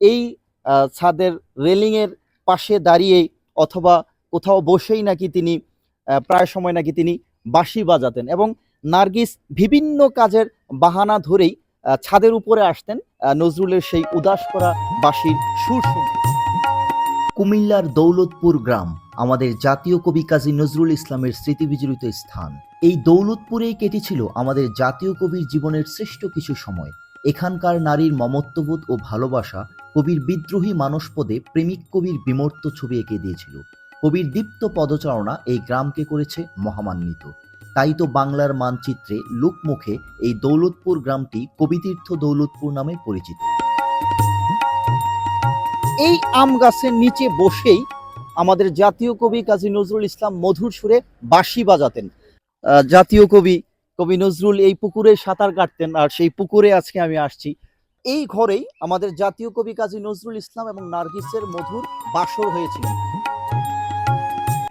এই ছাদের রেলিংয়ের পাশে দাঁড়িয়েই অথবা কোথাও বসেই নাকি তিনি প্রায় সময় নাকি তিনি বাঁশি বাজাতেন এবং নার্গিস বিভিন্ন কাজের বাহানা ধরেই ছাদের উপরে আসতেন নজরুলের সেই উদাস করা বাঁশির সুর কুমিল্লার দৌলতপুর গ্রাম আমাদের জাতীয় কবি কাজী নজরুল ইসলামের স্মৃতি স্মৃতিবিজড়িত স্থান। এই দৌলতপুরেই কেটেছিল আমাদের জাতীয় কবির জীবনের শ্রেষ্ঠ কিছু সময়। এখানকার নারীর মমত্ববোধ ও ভালোবাসা কবির বিদ্রোহী মানসপদে প্রেমিক কবির বিমর্ত ছবি এঁকে দিয়েছিল। কবির দীপ্ত পদচারণা এই গ্রামকে করেছে মহামান্বিত। তাই তো বাংলার মানচিত্রে লোকমুখে এই দৌলতপুর গ্রামটি কবিতীর্থ দৌলতপুর নামে পরিচিত। এই আম গাছের নিচে বসেই আমাদের জাতীয় কবি কাজী নজরুল ইসলাম মধুর সুরে বাঁশি বাজাতেন। জাতীয় কবি কবি নজরুল এই পুকুরে সাঁতার কাটতেন আর সেই পুকুরে আজকে আমি আসছি। এই ঘরেই আমাদের জাতীয় কবি কাজী নজরুল ইসলাম এবং নার্গিসের মধুর বাসর হয়েছিল।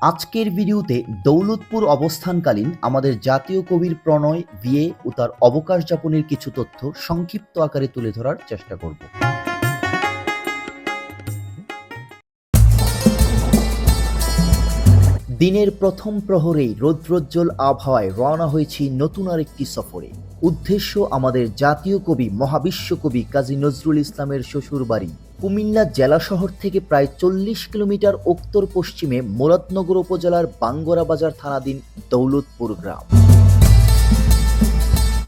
আজকের ভিডিওতে দৌলতপুর অবস্থানকালীন আমাদের জাতীয় কবির প্রণয়, বিয়ে ও তার অবকাশ যাপনের কিছু তথ্য সংক্ষিপ্ত আকারে তুলে ধরার চেষ্টা করব। দিনের প্রথম প্রহরেই রৌদ্রোজ্জ্বল আবহাওয়ায় রওনা হয়েছি নতুন আরেকটি সফরে। উদ্দেশ্য আমাদের জাতীয় কবি মহাবিশ্ব কবি কাজী নজরুল ইসলামের শ্বশুর বাড়ি কুমিল্লা জেলা শহর থেকে প্রায় চল্লিশ কিলোমিটার উত্তর পশ্চিমে মুরাদনগর উপজেলার বাঙ্গরা বাজার থানাধীন দৌলতপুর গ্রাম।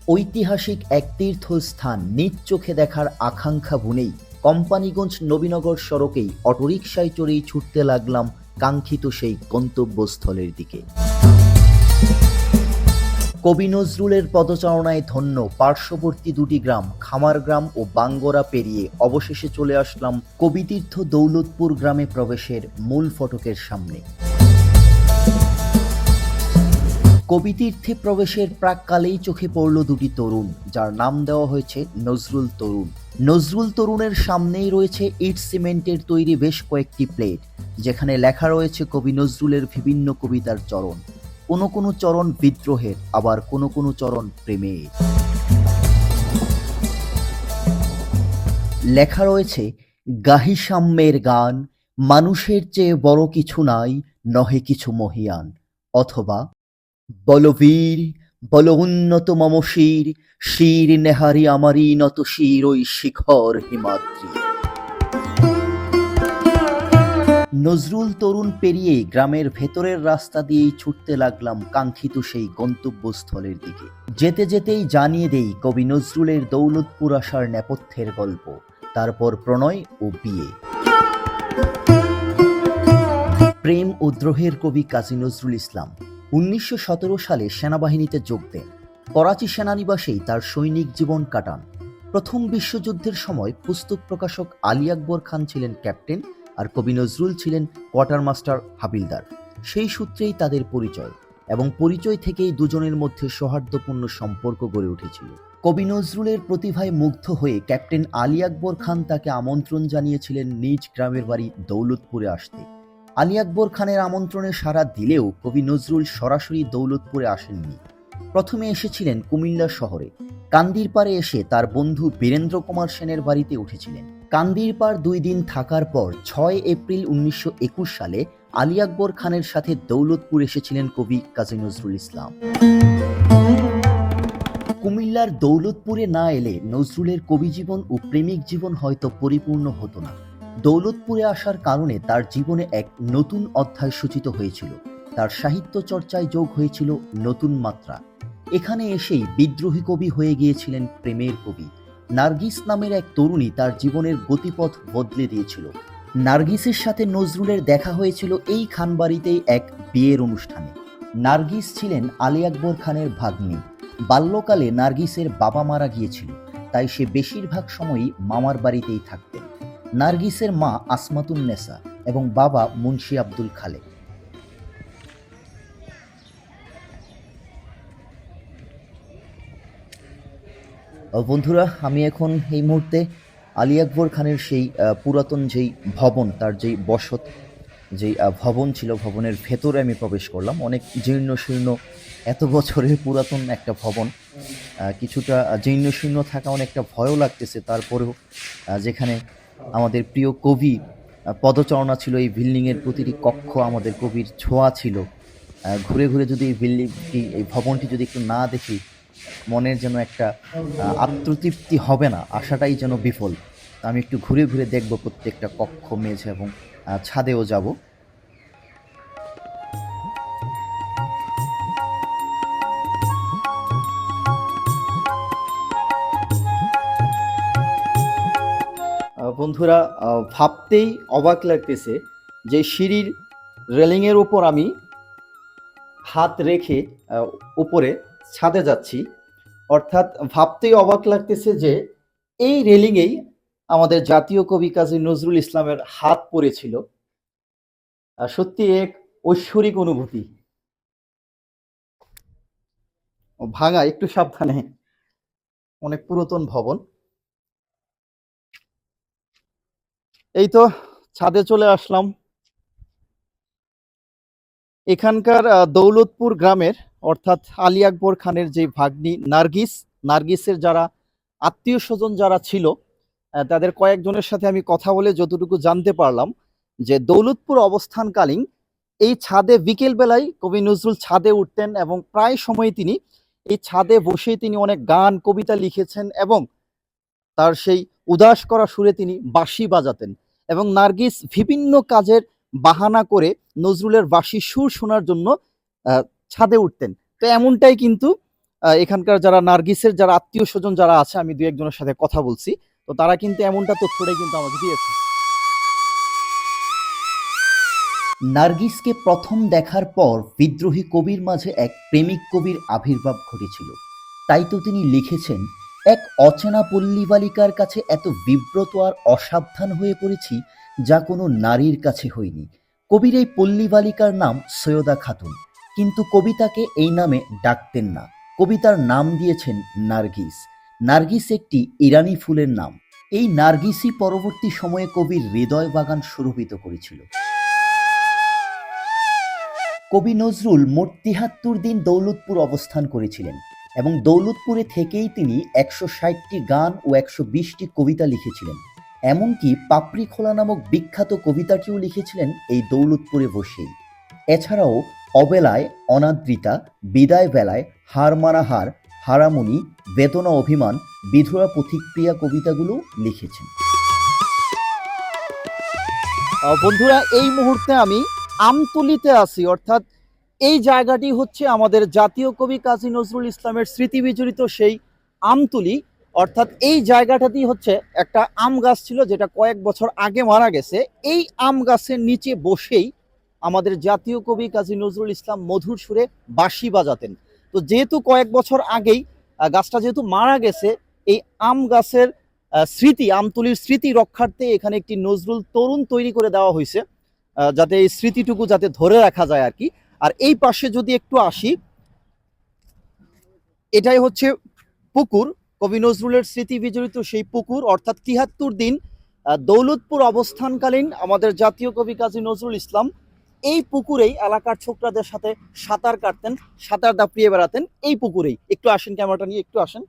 ঐতিহাসিক এক তীর্থস্থান নিজ চোখে দেখার আকাঙ্ক্ষা বুনেই কোম্পানিগঞ্জ নবীনগর সড়কেই অটোরিকশায় চড়েই ছুটতে লাগলাম কাঙ্ক্ষিত সেই গন্তব্যস্থলের দিকে। কবি নজরুলের পদচারণায় ধন্য পার্শ্ববর্তী দুটি গ্রাম খামারগ্রাম ও বাঙ্গরা পেরিয়ে অবশেষে চলে আসলাম কবিতীর্থ দৌলতপুর গ্রামে প্রবেশের মূল ফটকের সামনে। কবিতীর্থে প্রবেশের প্রাককালেই চোখে পড়ল দুটি তরুণ, যার নাম দেওয়া হয়েছে নজরুল তরুণ। নজরুল তরুণের সামনেই রয়েছে ইট সিমেন্টের তৈরি বেশ কয়েকটি প্লেট। যেখানে লেখা রয়েছে কবি নজরুলের বিভিন্ন কবিতার চরণ। কোনো কোনো চরণ বিদ্রোহের, আবার কোনো কোনো চরণ প্রেমের। লেখা রয়েছে, গাহি সাম্যের গান, মানুষের চেয়ে বড় কিছু নাই, নহে কিছু মহিয়ান। অথবা, বলবীর, বল উন্নত মম শির শির নেহারি আমারই নত শির ওই শিখর হিমাদ্রি। নজরুল তরুণ পেরিয়ে গ্রামের ভেতরের রাস্তা দিয়েই ছুটতে লাগলাম কাঙ্ক্ষিত সেই গন্তব্যস্থলের দিকে। যেতে যেতেই জানিয়ে দেই কবি নজরুলের দৌলতপুর আসার নেপথ্যের গল্প, তারপর প্রণয় ও বিয়ে। প্রেম ও দ্রোহের কবি কাজী নজরুল ইসলাম উনিশশো সতেরো সালে সেনাবাহিনীতে যোগ দেন। করাচি সেনানিবাসেই তার সৈনিক জীবন কাটান। প্রথম বিশ্বযুদ্ধের সময় পুস্তক প্রকাশক আলী আকবর খান ছিলেন ক্যাপ্টেন আর কবি নজরুল ছিলেন কোয়ার্টার মাস্টার হাবিলদার। সেই সূত্রেই তাদের পরিচয় এবং পরিচয় থেকেই দুজনের মধ্যে সৌহার্দ্যপূর্ণ সম্পর্ক গড়ে উঠেছিল। কবি নজরুলের প্রতিভায় মুগ্ধ হয়ে ক্যাপ্টেন আলী আকবর খান তাকে আমন্ত্রণ জানিয়েছিলেন নিজ গ্রামের বাড়ি দৌলতপুরে আসতে। আলী আকবর খানের আমন্ত্রণে সাড়া দিলেও কবি নজরুল সরাসরি দৌলতপুরে আসেননি। প্রথমে এসেছিলেন কুমিল্লা শহরে। কান্দির পাড়ে এসে তার বন্ধু বীরেন্দ্র কুমার সেনের বাড়িতে উঠেছিলেন। কান্দির পাড় দুই দিন থাকার পর ছয় এপ্রিল উনিশশো একুশ সালে আলী আকবর খানের সাথে দৌলতপুর এসেছিলেন কবি কাজী নজরুল ইসলাম। কুমিল্লার দৌলতপুরে না এলে নজরুলের কবি জীবন ও প্রেমিক জীবন হয়তো পরিপূর্ণ হতো না। দৌলতপুরে আসার কারণে তার জীবনে এক নতুন অধ্যায় সূচিত হয়েছিল। তার সাহিত্য চর্চায় যোগ হয়েছিল নতুন মাত্রা। এখানে এসেই বিদ্রোহী কবি হয়ে গিয়েছিলেন প্রেমের কবি। নার্গিস নামের এক তরুণী তার জীবনের গতিপথ বদলে দিয়েছিল। নার্গিসের সাথে নজরুলের দেখা হয়েছিল এই খানবাড়িতেই এক বিয়ের অনুষ্ঠানে। নার্গিস ছিলেন আলী আকবর খানের ভাগ্নি। বাল্যকালে নার্গিসের বাবা মারা গিয়েছিল, তাই সে বেশিরভাগ সময়ই মামার বাড়িতেই থাকতেন। নার্গিসের মা আসমাতুন নেসা এবং বাবা মুন্সি আব্দুল খালেক। বন্ধুরা, আমি এখন এই মুহূর্তে আলী আকবর খানের সেই পুরাতন যেই ভবন, তার যেই বসত, যেই ভবন ছিল, ভবনের ভেতরে আমি প্রবেশ করলাম। অনেক জীর্ণ শীর্ণ এত বছরের পুরাতন একটা ভবন। কিছুটা জীর্ণ শীর্ণ থাকা অনেকটা ভয়ও লাগতেছে। তারপরেও যেখানে আমাদের প্রিয় কবি পদচারণা ছিল, এই বিল্ডিংয়ের প্রতিটি কক্ষ আমাদের কবির ছোঁয়া ছিল। ঘুরে ঘুরে যদি এই বিল্ডিংটি এই ভবনটি যদি একটু না দেখি মনের যেন একটা আত্মতৃপ্তি হবে না, আশাটাই যেন বিফল। আমি একটু ঘুরে ঘুরে দেখব প্রত্যেকটা কক্ষ, মেঝে এবং ছাদেও যাব। বন্ধুরা ভাবতেই অবাক লাগতেছে যে সিঁড়ির রেলিংয়ের উপর আমি হাত রেখে উপরে ছাদে যাচ্ছি। অর্থাৎ ভাবতেই অবাক লাগতেছে যে এই রেলিংয়েই আমাদের জাতীয় কবি কাজী নজরুল ইসলামের হাত পড়েছিল। সত্যি এক ঐশ্বরিক অনুভূতি। ভাঙা, একটু সাবধানে। অনেক পুরাতন ভবন। এই তো ছাদে চলে আসলাম। এখানকার দৌলতপুর গ্রামের অর্থাৎ আলী আকবর খানের যে ভাগ্নি নার্গিস, নার্গিসের যারা আত্মীয় স্বজন যারা ছিল তাদের কয়েকজনের সাথে আমি কথা বলে যতটুকু জানতে পারলাম যে দৌলতপুর অবস্থানকালীন এই ছাদে বিকেল বেলায় কবি নজরুল ছাদে উঠতেন এবং প্রায় সময় তিনি এই ছাদে বসেই তিনি অনেক গান, কবিতা লিখেছেন এবং তার সেই উদাস করা সুরে তিনি বাঁশি বাজাতেন এবং নার্গিস বিভিন্ন কাজের বাহানা করে নজরুলের বাঁশি সুর শোনার জন্য ছাদে উঠতেন। তো এমনটাই কিন্তু এখানকার যারা নার্গিসের যারা আত্মীয় স্বজন যারা আছে, আমি দু একজনের সাথে কথা বলছি। তো তারা কিন্তু এমনটা তথ্যটাই কিন্তু আমাকে দিয়েছে। নার্গিসকে প্রথম দেখার পর বিদ্রোহী কবির মাঝে এক প্রেমিক কবির আবির্ভাব ঘটেছিল। তাই তো তিনি লিখেছেন, এক অচেনা পল্লী বালিকার কাছে এত বিব্রত আর অসাবধান হয়ে পড়েছি যা কোনো নারীর কাছে হয়নি। কবির এই পল্লী বালিকার নাম সৈয়দা খাতুন। কিন্তু কবিতাকে এই নামে ডাকতেন না। কবিতার নাম দিয়েছেন নার্গিস। নার্গিস একটি ইরানি ফুলের নাম। এই নার্গিসই পরবর্তী সময়ে কবির হৃদয় বাগান সুরভিত করেছিল। কবি নজরুল মোট তিহাত্তর দিন দৌলতপুর অবস্থান করেছিলেন এবং দৌলতপুরে থেকেই তিনি একশো ষাটটি গান ও একশো বিশটি কবিতা লিখেছিলেন। এমনকি পাপড়ি খোলা নামক বিখ্যাত কবিতাটিও লিখেছিলেন এই দৌলতপুরে বসেই। এছাড়াও অবেলায় অনাদ্রিতা বিদায় বেলায় হার মারা হার হারামণি বেদনা অভিমান, বিধুরা প্রতিক্রিয়া কবিতাগুলো লিখেছেন। বন্ধুরা, এই মুহূর্তে আমি আমতলিতে আছি, অর্থাৎ এই জায়গাটি হচ্ছে আমাদের জাতীয় কবি কাজী নজরুল ইসলামের স্মৃতি বিজড়িত সেই আমতুলি। অর্থাৎ এই জায়গাটাতেই হচ্ছে একটা আম গাছ ছিল, যেটা কয়েক বছর আগে মারা গেছে। এই আম গাছের নিচে বসেই আমাদের জাতীয় কবি কাজী নজরুল ইসলাম মধুর সুরে বাঁশি বাজাতেন। তো যেহেতু কয়েক বছর আগেই গাছটা যেহেতু মারা গেছে, এই আম গাছের স্মৃতি, আমতুলির স্মৃতি রক্ষার্থে এখানে একটি নজরুল তরুণ তৈরি করে দেওয়া হয়েছে যাতে এই স্মৃতিটুকু যাতে ধরে রাখা যায় আর কি আর এই পাশে যদি একটু আসি, এটাই হচ্ছে পুকুর, কবি নজরুলের স্মৃতি বিজড়িত সেই পুকুর, অর্থাৎ তিহাত্তর দিন দৌলতপুর অবস্থানকালীন আমাদের জাতীয় কবি কাজী নজরুল ইসলাম এই পুকুরেই এলাকার ছোকরাদের সাথে সাঁতার কাটতেন, সাঁতার দাপিয়ে বেড়াতেন, এই পুকুরেই। একটু আসেন ক্যামেরাটা নিয়ে, একটু আসেন।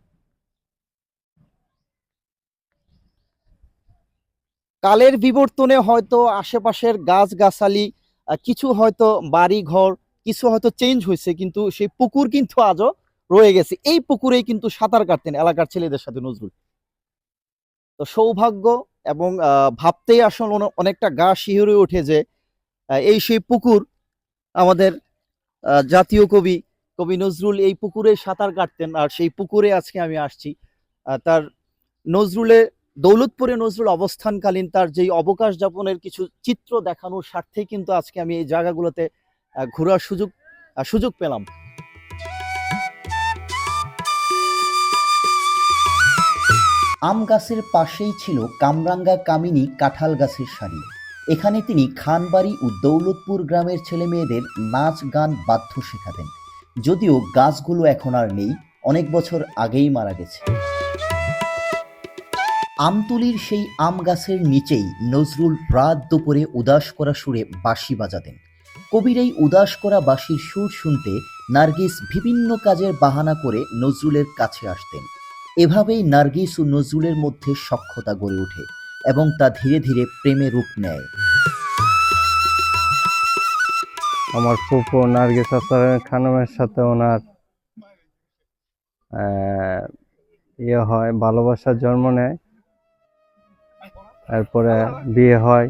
কালের বিবর্তনে হয়তো আশেপাশের গাছ গাছালি কিছু হয়তো বাড়ি ঘর কিছু হয়তো চেঞ্জ হয়েছে, কিন্তু সেই পুকুর কিন্তু আজও রয়ে গেছে। এই পুকুরেই কিন্তু সাঁতার কাটতেন এলাকার ছেলেদের সাথে নজরুল। তো সৌভাগ্য এবং ভাবতেই আসলে অনে- অনেকটা গা শিহরে ওঠে যে এই সেই পুকুর আমাদের জাতীয় কবি কবি নজরুল এই পুকুরে সাঁতার কাটতেন আর সেই পুকুরে আজকে আমি আসছি। তার নজরুলের দৌলতপুরে নজরুল অবস্থানকালীন তার যেই অবকাশ যাপনের কিছু চিত্র দেখানোর স্বার্থেই কিন্তু আজকে আমি এই জায়গাগুলোতে ঘোরার সুযোগ সুযোগ পেলাম। আম গাছের পাশেই ছিল কামরাঙ্গা কামিনী কাঁঠাল গাছের সারি। এখানে তিনি খানবাড়ি ও দৌলতপুর গ্রামের ছেলে মেয়েদের নাচ গান বাধ্য শেখাতেন। যদিও গাছগুলো এখন আর নেই, অনেক বছর আগেই মারা গেছে। আমতুলির সেই আম গাছের নিচেই নজরুল রাত দুপুরে উদাস করা সুরে বাঁশি বাজাতেন। কবির এই উদাস করা বাঁশির সুর শুনতে নার্গিস বিভিন্ন কাজের বাহানা করে নজরুলের কাছে আসতেন। এভাবেই নার্গিস ও নজরুলের মধ্যে সখ্যতা গড়ে ওঠে। এবং তা ধীরে ধীরে প্রেমে রূপ নেয়। আমার ফুফু নার্গিস খানমের সাথে ওনার ইয়ে হয় ভালোবাসার জন্ম নেয়। তারপরে বিয়ে হয়।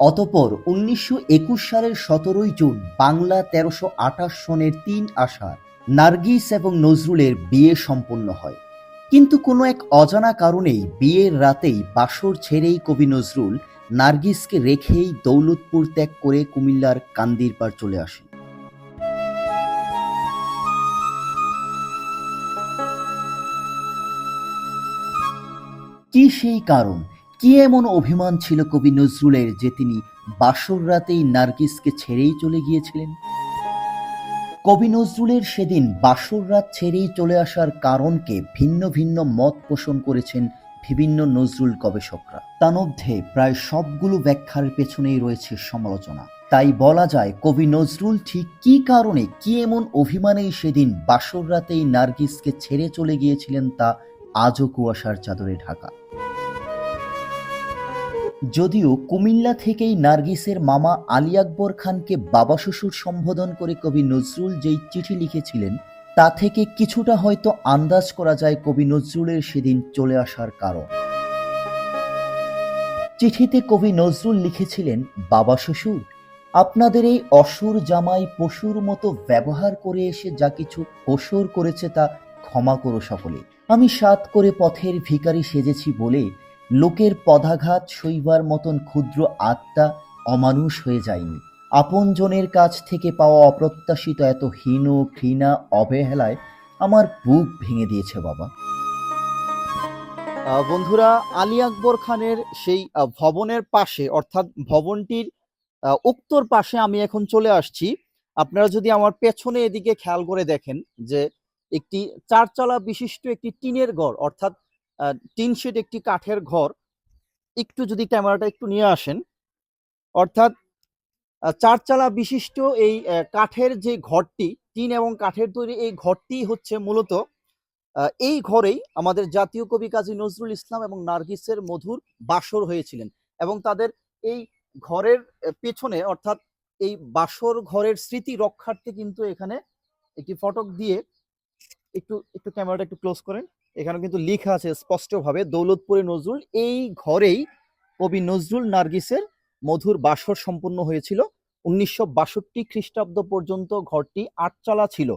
অতপর উনিশশো একুশ সালের সতেরোই জুন বাংলা তেরোশো আঠাশ সনের তিন আষাঢ় নার্গিস এবং নজরুলের বিয়ে সম্পন্ন হয়। কিন্তু কোনো এক অজানা কারণেই বিয়ের রাতেই বাসর ছেড়েই কবি নজরুল নার্গিসকে রেখেই দৌলতপুর ত্যাগ করে কুমিল্লার কান্দির পার চলে আসেন। কি সেই কারণ? কি এমন অভিমান ছিল কবি নজরুলের যে তিনি বাসর রাতেই নার্গিসকে ছেড়েই চলে গিয়েছিলেন? কবি নজরুলের সেদিন বাসর রাত ছেড়েই চলে আসার কারণকে ভিন্ন ভিন্ন মত পোষণ করেছেন বিভিন্ন নজরুল গবেষকরা। তার প্রায় সবগুলো ব্যাখ্যার পেছনেই রয়েছে সমালোচনা। তাই বলা যায়, কবি নজরুল ঠিক কি কারণে, কি এমন অভিমানেই সেদিন বাসর রাতেই নার্গিসকে ছেড়ে চলে গিয়েছিলেন তা আজও কুয়াশার চাদরে ঢাকা। যদিও কুমিল্লা থেকেই নার্গিসের মামা আলী আকবর খানকে বাবা শ্বশুর সম্বোধন করে কবি নজরুল যেই চিঠি লিখেছিলেন, তা থেকে কিছুটা হয়তো আন্দাজ করা যায় কবি নজরুলের সেদিন চলে আসার কারণ। চিঠিতে কবি নজরুল লিখেছিলেন, বাবা শ্বশুর, আপনাদের এই অসুর জামাই পশুর মতো ব্যবহার করে এসে যা কিছু কসুর করেছে তা ক্ষমা করো সকলে আমি সাত করে পথের ভিখারি সেজেছি বলে লোকের পদাঘাত সইবার মতন ক্ষুদ্র আত্মা অমানুষ হয়ে যায়নি। আপনজনের কাছ থেকে পাওয়া অপ্রত্যাশিত এত হীন ঘৃণা অবহেলায় আমার বুক ভেঙে দিয়েছে বাবা। বন্ধুরা, আলী আকবর খানের সেই ভবনের পাশে, অর্থাৎ ভবনটির উত্তর পাশে আমি এখন চলে আসছি। আপনারা যদি আমার পেছনে এদিকে খেয়াল করে দেখেন যে একটি চারচালা বিশিষ্ট একটি টিনের ঘর, অর্থাৎ টিন শেড একটি কাঠের ঘর। একটু যদি ক্যামেরাটা একটু নিয়ে আসেন। অর্থাৎ চারচালা বিশিষ্ট এই কাঠের যে ঘরটি, টিন এবং কাঠের তৈরি এই ঘরটি হচ্ছে মূলত এই ঘরেই আমাদের জাতীয় কবি কাজী নজরুল ইসলাম এবং নার্গিসের মধুর বাসর হয়েছিলেন এবং তাদের এই ঘরের পেছনে অর্থাৎ এই বাসর ঘরের স্মৃতি রক্ষার্থে কিন্তু এখানে একটি ফটক দিয়ে একটু একটু ক্যামেরাটা একটু ক্লোজ করেন। এখানে কিন্তু লেখা আছে স্পষ্টভাবে, দৌলতপুরে নজরুল, এই ঘরেই কবি নজরুল নার্গিসের মধুর বাসর সম্পন্ন হয়েছিল। উনিশশো বাষট্টি খ্রিস্টাব্দ পর্যন্ত ঘরটি আটচালা ছিল।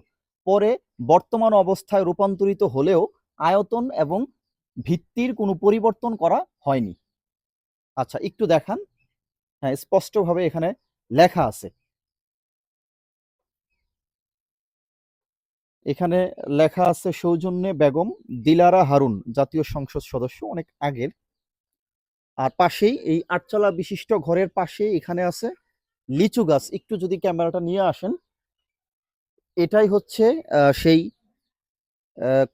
পরে বর্তমান অবস্থায় রূপান্তরিত হলেও আয়তন এবং ভিত্তির কোনো পরিবর্তন করা হয়নি। আচ্ছা একটু দেখান। হ্যাঁ স্পষ্টভাবে এখানে লেখা আছে। এখানে লেখা আছে সৌজন্যে বেগম, দিলারা হারুন, জাতীয় সংসদ সদস্য, অনেক আগের। আর পাশেই এই আটচালা বিশিষ্ট ঘরের পাশে এখানে আছে লিচু গাছ। একটু যদি ক্যামেরাটা নিয়ে আসেন, এটাই হচ্ছে সেই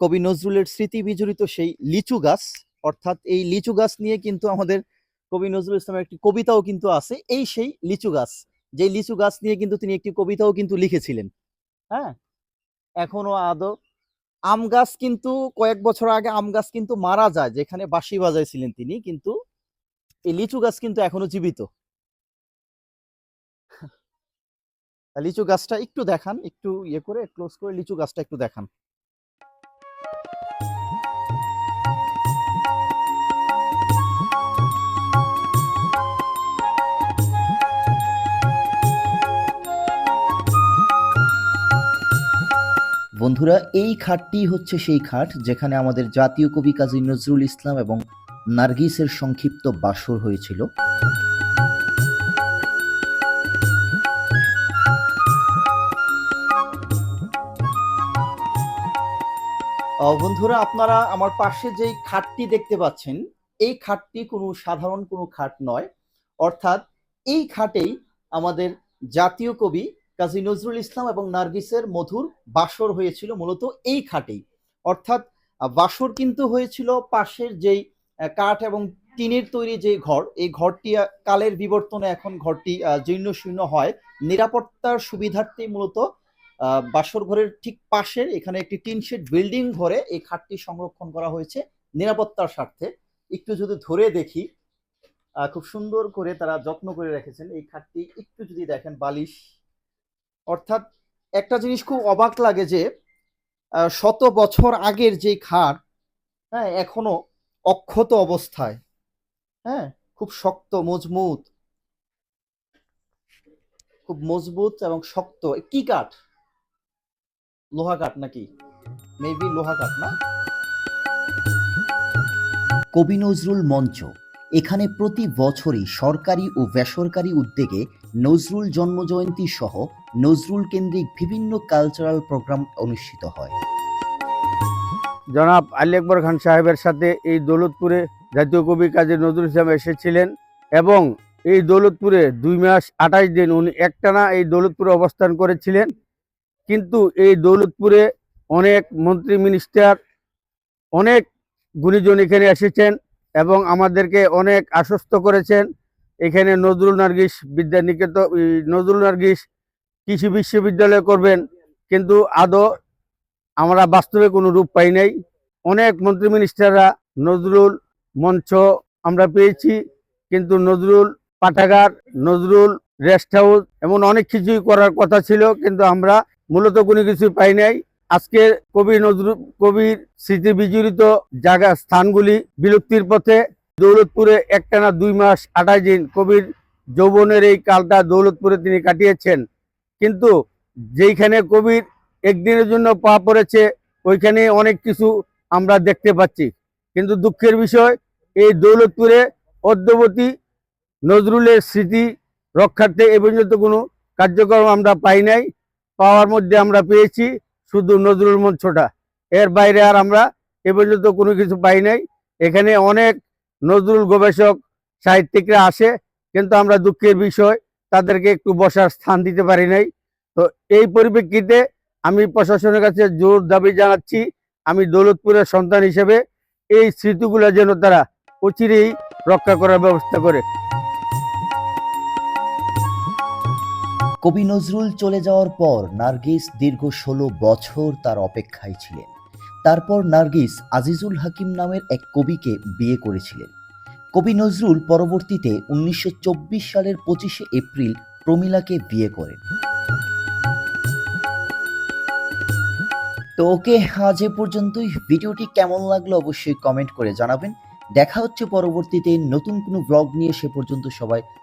কবি নজরুলের স্মৃতি বিজড়িত সেই লিচু গাছ। অর্থাৎ এই লিচু গাছ নিয়ে কিন্তু আমাদের কবি নজরুল ইসলামের একটি কবিতাও কিন্তু আছে, এই সেই লিচু গাছ। যে লিচু গাছ নিয়ে কিন্তু তিনি একটি কবিতাও কিন্তু লিখেছিলেন। হ্যাঁ? এখনও আদৌ। আম গাছ কিন্তু কয়েক বছর আগে আম গাছ কিন্তু মারা যায়, যেখানে বাঁশি বাজাইছিলেন তিনি, কিন্তু এই লিচু গাছ কিন্তু এখনও জীবিত। লিচু গাছটা একটু দেখান, একটু ইয়ে করে ক্লোজ করে লিচু গাছটা একটু দেখান। বন্ধুরা, এই খাটটি হচ্ছে সেই খাট যেখানে আমাদের জাতীয় কবি কাজী নজরুল ইসলাম এবং নার্গিসের সংক্ষিপ্ত বাসর হয়েছিল। বন্ধুরা, আপনারা আমার পাশে যেই খাটটি দেখতে পাচ্ছেন, এই খাটটি কোনো সাধারণ কোনো খাট নয়। অর্থাৎ এই খাটেই আমাদের জাতীয় কবি কাজী নজরুল ইসলাম এবং নার্গিসের মধুর বাসর হয়েছিল মূলত এই খাটেই। অর্থাৎ বাসর কিন্তু হয়েছিল পাশের যেই কাঠ এবং টিনের তৈরি যে ঘর, এই ঘরটি কালের বিবর্তনে এখন ঘরটি জীর্ণ শীর্ণ হয়। নিরাপত্তার সুবিধার্থে মূলত বাসর ঘরের ঠিক পাশে এখানে একটি টিন শেড বিল্ডিং ঘরে এই খাটটি সংরক্ষণ করা হয়েছে নিরাপত্তার স্বার্থে। একটু যদি ধরে দেখি খুব সুন্দর করে তারা যত্ন করে রেখেছেন। এই খাটটি একটু যদি দেখেন, বালিশ অর্থাৎ একটা জিনিস খুব অবাক লাগে যে শত বছর আগের যে খাট হ্যাঁ এখনও অক্ষত অবস্থায় হ্যাঁ খুব শক্ত, মজবুত। খুব মজবুত এবং শক্ত। কি কাঠ? লোহা কাঠ নাকি? মেবি লোহা কাঠ না? কবি নজরুল মঞ্চ। এখানে প্রতি বছরই সরকারি ও বেসরকারি উদ্যোগে নজরুল জন্মজয়ন্তী সহ নজরুল কেন্দ্রিক বিভিন্ন কালচারাল প্রোগ্রাম অনুষ্ঠিত হয়। জনাব আলী আকবর খান সাহেবের সাথে এই দৌলতপুরে জাতীয় কবি কাজী নজরুল ইসলাম এসেছিলেন এবং এই দৌলতপুরে দুই মাস আঠাশ দিন উনি একটানা এই দৌলতপুরে অবস্থান করেছিলেন। কিন্তু এই দৌলতপুরে অনেক মন্ত্রী মিনিস্টার অনেক গুণীজন এখানে এসেছেন। এবং আমাদেরকে অনেক আশ্বস্ত করেছেন। এখানে নজরুল নার্গিস বিদ্যা নিকেতন নজরুল নার্গিস কৃষি বিশ্ববিদ্যালয় করবেন, কিন্তু আদৌ আমরা বাস্তবে কোনো রূপ পাই নাই। অনেক মন্ত্রী মিনিস্টাররা নজরুল মঞ্চ আমরা পেয়েছি, কিন্তু নজরুল পাঠাগার, নজরুল রেস্ট হাউস এমন অনেক কিছুই করার কথা ছিল, কিন্তু আমরা মূলত কোনো কিছু পাই নাই। আজকে কবি নজরুল, কবির স্মৃতি বিজড়িত জায়গা স্থানগুলি বিলুপ্তির পথে দৌলতপুরে একটানা দুই মাস আঠাশ দিন কবির যৌবনের এই কালটা দৌলতপুরে তিনি কাটিয়েছেন। কিন্তু যেইখানে কবির একদিনের জন্য পা পড়েছে, ওইখানে অনেক কিছু আমরা দেখতে পাচ্ছি। কিন্তু দুঃখের বিষয়, এই দৌলতপুরে অদ্যবতী নজরুলের স্মৃতি রক্ষার্থে এ পর্যন্ত কোনো কার্যক্রম আমরা পাই নাই। পাওয়ার মধ্যে আমরা পেয়েছি। শুধু নজরুল মঞ্চটা। এর বাইরে আর আমরা এ পর্যন্ত কোনো কিছু পাই নাই। এখানে অনেক নজরুল গবেষক, সাহিত্যিকরা আসে, কিন্তু আমরা দুঃখের বিষয়, তাদেরকে একটু বসার স্থান দিতে পারি নাই। তো এই পরিপ্রেক্ষিতে আমি প্রশাসনের কাছে জোর দাবি জানাচ্ছি, আমি দৌলতপুরের সন্তান হিসেবে এই স্মৃতিগুলো যেন তারা অচিরেই রক্ষা করার ব্যবস্থা করে। কবি নজরুল চলে যাওয়ার পর নার্গিস দীর্ঘ ষোলো বছর তার অপেক্ষায় ছিলেন। তারপর নার্গিস আজিজুল হাকিম নামের এক কবিকে বিয়ে করেছিলেন। কবি নজরুল পরবর্তীতে উনিশশো সালের পঁচিশে এপ্রিল প্রমিলাকে বিয়ে করেন। তো ওকে, আজ এ পর্যন্তই। ভিডিওটি কেমন লাগল অবশ্যই কমেন্ট করে জানাবেন। দেখা হচ্ছে পরবর্তীতে নতুন কোনো ব্লগ নিয়ে। সে পর্যন্ত সবাই